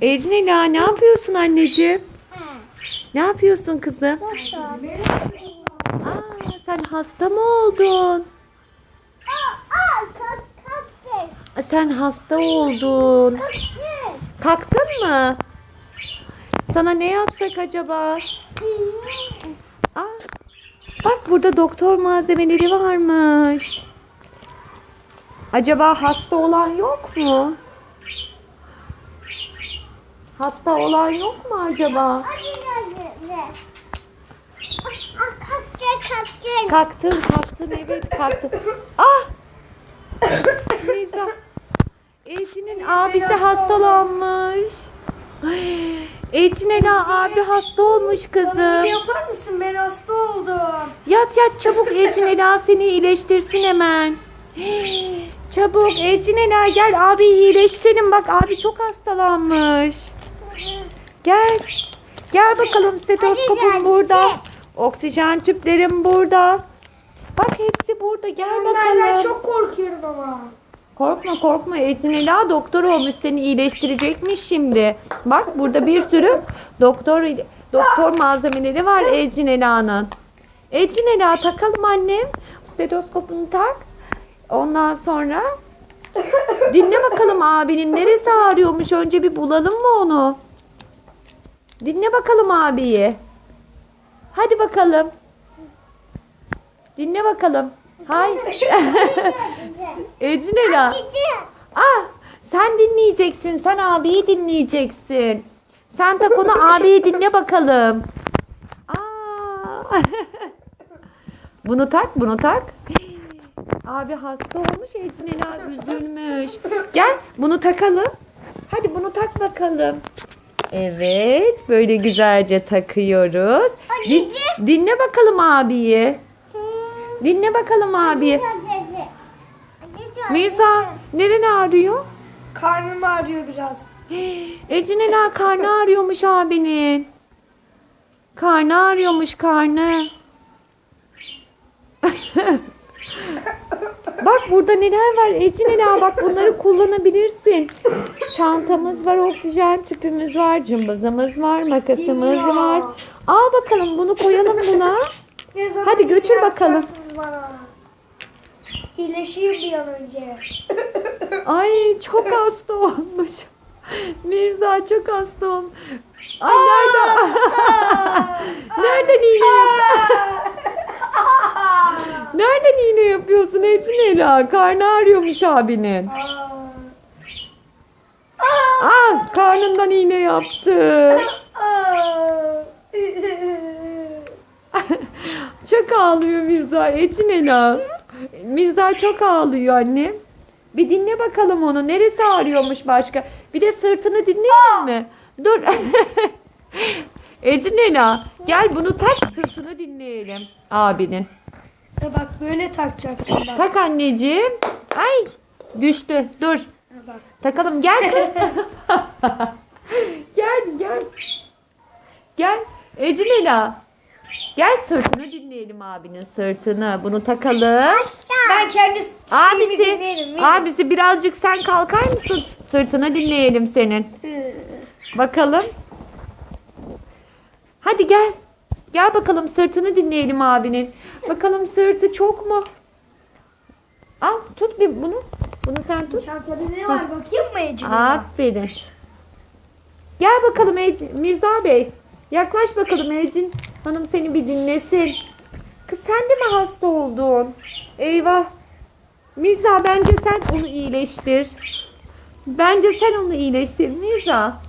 Ecin Ela ne yapıyorsun anneciğim? Ne yapıyorsun kızım? Aa, sen hasta mı oldun? Sen hasta oldun. Kalktın mı? Sana ne yapsak acaba? Aa, bak burada doktor malzemeleri varmış. Acaba hasta olan yok mu? Hasta olan yok mu acaba? Kalktın, kalktın, evet kalktın. Ah! Neyse. Ece'nin abisi hastalanmış. Ece'nin Ela abi hasta olmuş kızım. yapar mısın? Ben hasta oldum. Yat yat çabuk Ecin Ela seni iyileştirsin hemen. Çabuk Ecin Ela gel abi iyileştirelim bak abi çok hastalanmış. Gel. Gel bakalım stetoskopum burada. Oksijen tüplerim burada. Bak hepsi burada gel Ben bakalım. çok korkuyorum ama. Korkma korkma Ecin Ela doktor olmuş seni iyileştirecekmiş şimdi. Bak burada bir sürü doktor doktor malzemeleri var Ecin Ela'nın. Ecin Ela takalım annem. Stetoskopunu tak. Ondan sonra dinle bakalım abinin neresi ağrıyormuş. Önce bir bulalım mı onu? Dinle bakalım abiyi. Hadi bakalım. Dinle bakalım. Hay. Ecin Ela. Ah, sen dinleyeceksin. Sen abiyi dinleyeceksin. Sen tak onu abiyi dinle bakalım. Aa. bunu tak, bunu tak. Abi hasta olmuş, Ecin Ela üzülmüş. Gel, bunu takalım. Hadi bunu tak bakalım. Evet, böyle güzelce takıyoruz. Din- dinle bakalım abiyi. Dinle bakalım abiyi. Mirza, neren ağrıyor? Karnım ağrıyor biraz. Ecin Ela karnı ağrıyormuş abinin. Karnı ağrıyormuş karnı. bak burada neler var Ecin Ela bak bunları kullanabilirsin. Çantamız var, oksijen tüpümüz var, cımbızımız var, makasımız Bilmiyorum. var. Al bakalım bunu koyalım buna. Ne zaman Hadi götür bakalım. yapacaksınız Bana. İyileşeyim bir an önce. Ay çok hasta olmuş. Mirza çok hasta olmuş. Ay nerede? Nereden iğne? Nereden iğne yapıyorsun Ecin Ela? Karnı ağrıyormuş abinin. Ah karnından iğne yaptı. Çok ağlıyor Mirza. Ecin Ela. Mirza çok ağlıyor anne. Bir dinle bakalım onu. Neresi ağrıyormuş başka? Bir de sırtını dinleyelim mi? Dur. Ecin Ela gel bunu tak sırtını dinleyelim abinin. Ya bak böyle takacaksın bak. Tak anneciğim. Ay düştü. Dur. Bak. Takalım gel kız. gel gel. Gel Ecin Ela. Gel sırtını dinleyelim abinin sırtını. Bunu takalım. Ben kendi şeyimi dinleyelim. Abisi, abisi birazcık sen kalkar mısın? Sırtını dinleyelim senin. Bakalım. Hadi gel. Gel bakalım sırtını dinleyelim abinin. Bakalım sırtı çok mu? Al tut bir bunu. Bunu sen tut. Çantada ne var bakayım mı Ece? Aferin. Gel bakalım Ecin. Mirza Bey. Yaklaş bakalım Ecin. Hanım seni bir dinlesin. Kız sen de mi hasta oldun? Eyvah. Mirza bence sen onu iyileştir. Bence sen onu iyileştir Mirza.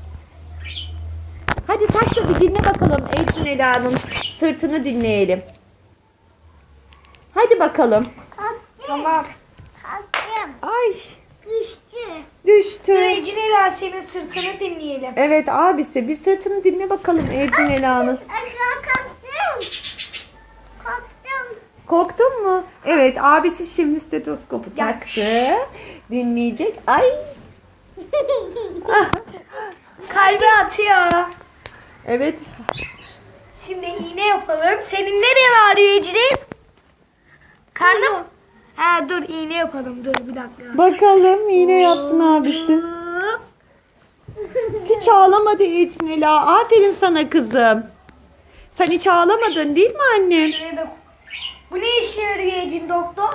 Hadi tak da bir dinle bakalım Ecin Ela'nın sırtını dinleyelim. Hadi bakalım. Tamam. Ay Düştü. düştü. Ece Ela senin sırtını dinleyelim. Evet abisi bir sırtını dinle bakalım Ecin Ela'nın. Kalktım. Kalktım. Korktun mu? Evet abisi şimdi stetoskopu taktı. Dinleyecek. Ay Kalbi atıyor. evet Şimdi iğne yapalım. Senin nereye ağrıyor Ecrin? Karnım. Ha dur iğne yapalım. Dur bir dakika. bakalım iğne yapsın abisi. Hiç ağlamadı Ecin Ela. Aferin sana kızım. Sen hiç ağlamadın değil mi annem? Şuraya da... Bu ne işe yarıyor Ecin doktor?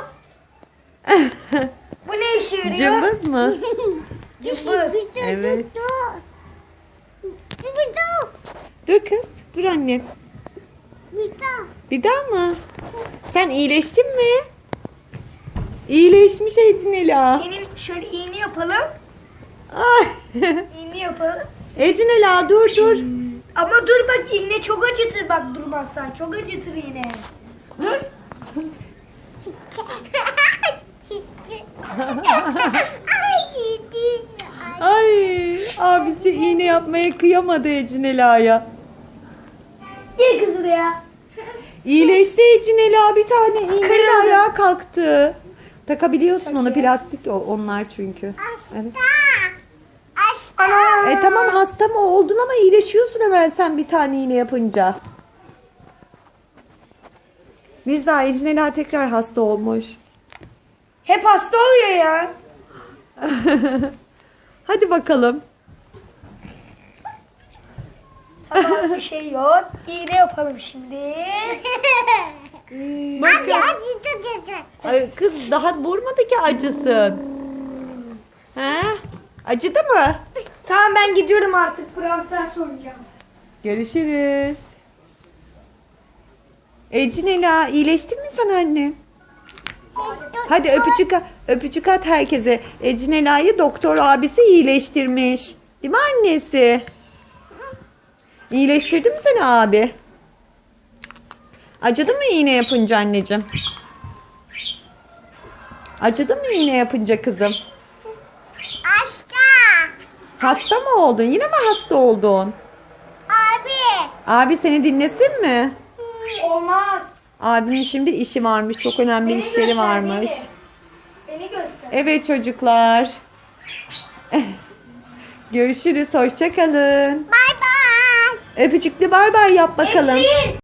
Bu ne işe yarıyor? Cımbız mı? Cımbız. Evet. Dur kız. Dur annem. Bir daha. Mı? Sen iyileştin mi? İyileşmiş Ecin Ela. Senin şöyle iğne yapalım. Ay. İğne yapalım. Ecin Ela dur dur. Ama dur bak iğne çok acıtır bak durmazsan. Çok acıtır iğne. Dur. Ay abisi iğne yapmaya kıyamadı Ecin Ela'ya. Gel kız buraya. İyileşti Ecin Ela bir tane iğneyle Kırıldı. ayağa kalktı. Takabiliyorsun onu plastik o- onlar çünkü. Evet. Ana. E tamam hasta mı oldun ama iyileşiyorsun hemen sen bir tane iğne yapınca. Mirza Ecin Ela tekrar hasta olmuş. Hep hasta oluyor ya. Hadi bakalım. Tamam bir şey yok. İğne yapalım şimdi. Hadi hadi hadi. Ay, kız daha vurmadı ki acısın. He? Acıdı mı? Tamam ben gidiyorum artık. Brawl Stars oynayacağım. Görüşürüz. Ecin Ela iyileştin mi sen annem? Hadi öpücük öpücük at herkese. Ecin Ela'yı doktor abisi iyileştirmiş. Değil mi annesi? İyileştirdi mi seni abi? Acıdı mı iğne yapınca anneciğim? Acıdı mı iğne yapınca kızım? Aşk. Hasta mı oldun? Yine mi hasta oldun? Abi. Abi seni dinlesin mi? Olmaz. Abimin şimdi işi varmış. Çok önemli Beni işleri göster, varmış. Beni, beni göster. Evet çocuklar. Görüşürüz. Hoşça kalın. Bye bye. Öpücüklü bay yap bakalım. Ecrin.